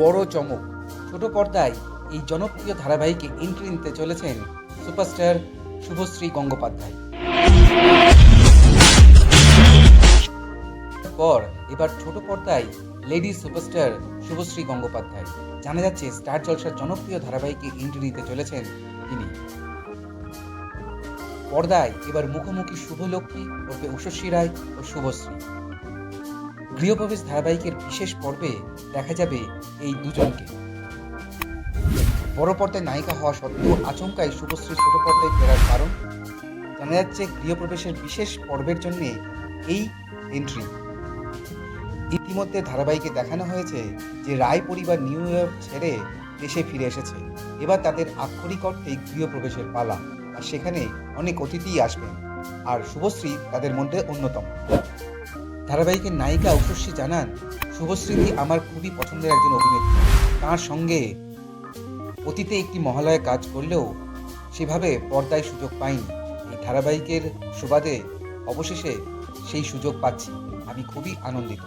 বড় চমক। ছোট পর্দায় এই জনপ্রিয় ধারাবাহিকে এন্ট্রি নিতে চলেছেন সুপারস্টার শুভশ্রী গঙ্গোপাধ্যায়। পর এবার ছোট পর্দায় লেডি সুপারস্টার শুভশ্রী গঙ্গোপাধ্যায়। জানা যাচ্ছে স্টার জলসার জনপ্রিয় ধারাবাহিকে এন্ট্রি নিতে চলেছেন তিনি। পর্দায় এবার মুখোমুখি শুভলক্ষ্মী ওরফে উষস্বী রায় ও শুভশ্রী। গৃহপ্রবেশ ধারাবাহিকের বিশেষ পর্বে দেখা যাবে এই দুজনকে। বড় পর্দায় নায়িকা হওয়া সত্ত্বেও আচমকাই শুভশ্রী ছোট পর্দায় ফেরার কারণ। জানা যাচ্ছে গৃহপ্রবেশের বিশেষ পর্বের জন্য এই এন্ট্রি ইতিমধ্যে ধারাবাহিকে দেখানো হয়েছে যে রায় পরিবার নিউ ইয়র্ক ছেড়ে দেশে ফিরে এসেছে। এবার তাদের আক্ষরিক অর্থেই গৃহপ্রবেশের পালা, আর সেখানে অনেক অতিথিই আসবেন, আর শুভশ্রী তাদের মধ্যে অন্যতম। ধারাবাহিকের নায়িকা উষস্বী জানান, শুভশ্রীদি আমার খুবই পছন্দের একজন অভিনেত্রী। তার সঙ্গে অতীতে একটি মহালয়ে কাজ করলেও সেভাবে পর্দায় সুযোগ পাইনি। এই ধারাবাহিকের সুবাদে অবশেষে সেই সুযোগ পাচ্ছি। আমি খুবই আনন্দিত।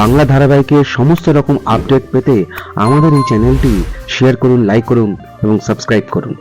বাংলা ধারাবাহিকের সমস্ত রকম আপডেট পেতে আমাদের এই চ্যানেলটি শেয়ার করুন, লাইক করুন এবং সাবস্ক্রাইব করুন।